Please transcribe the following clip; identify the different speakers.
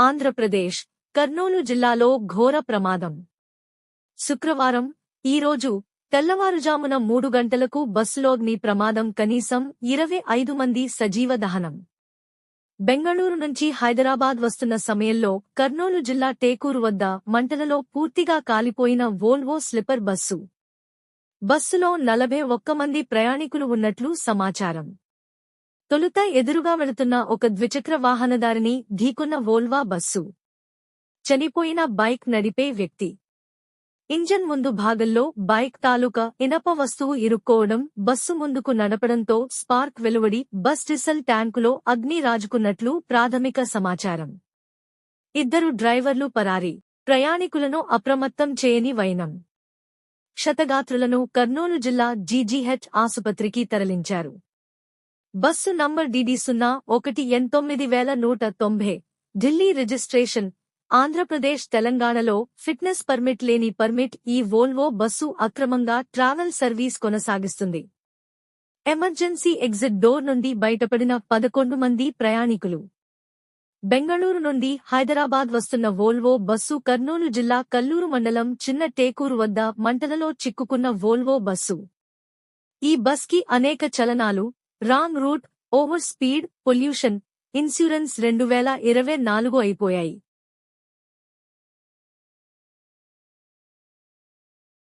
Speaker 1: ఆంధ్రప్రదేశ్ కర్నూలు జిల్లాలో ఘోర ప్రమాదం. శుక్రవారం ఈరోజు తెల్లవారుజామున మూడు గంటలకు బస్సులోగ్ని ప్రమాదం కనీసం ఇరవై ఐదు మంది సజీవ దహనం. బెంగళూరు నుంచి హైదరాబాద్ వస్తున్న సమయంలో కర్నూలు జిల్లా టేకూరు వద్ద మంటలలో పూర్తిగా కాలిపోయిన వోల్వో స్లిపర్ బస్సు. బస్సులో నలభై ఒక్క మంది ప్రయాణికులు ఉన్నట్లు సమాచారం. తొలుత ఎదురుగా వెళుతున్న ఒక ద్విచక్ర వాహనదారిని ఢీకొన్న వోల్వా బస్సు. చనిపోయిన బైక్ నడిపే వ్యక్తి. ఇంజన్ ముందు భాగంలో బైక్ తాలూకా ఇనప వస్తువు ఇరుక్కోవడం బస్సు ముందుకు నడపడంతో స్పార్క్ వెలువడి బస్ డీసెల్ ట్యాంకులో అగ్ని రాజుకున్నట్లు ప్రాథమిక సమాచారం. ఇద్దరు డ్రైవర్లు పరారి. ప్రయాణికులను అప్రమత్తం చేయని వైనం. క్షతగాత్రులను కర్నూలు జిల్లా జీజీహెచ్ ఆసుపత్రికి తరలించారు. బస్సు నంబర్ డిడి సున్నా ఒకటి ఎన్ తొమ్మిది వేల నూట తొంభై. ఢిల్లీ రిజిస్ట్రేషన్. ఆంధ్రప్రదేశ్ తెలంగాణలో ఫిట్నెస్ పర్మిట్ లేని పర్మిట్ ఈ వోల్వో బస్సు అక్రమంగా ట్రావెల్ సర్వీస్ కొనసాగిస్తుంది. ఎమర్జెన్సీ ఎగ్జిట్ డోర్ నుండి బయటపడిన పదకొండు మంది ప్రయాణికులు. బెంగళూరు నుండి హైదరాబాద్ వస్తున్న వోల్వో బస్సు కర్నూలు జిల్లా కల్లూరు మండలం చిన్న టేకూరు వద్ద మంటలలో చిక్కుకున్న వోల్వో బస్సు. ఈ బస్కి అనేక చలనాలు wrong route over speed pollution insurance రెండు వేల ఇరవై నాలుగు అయిపోయాయి.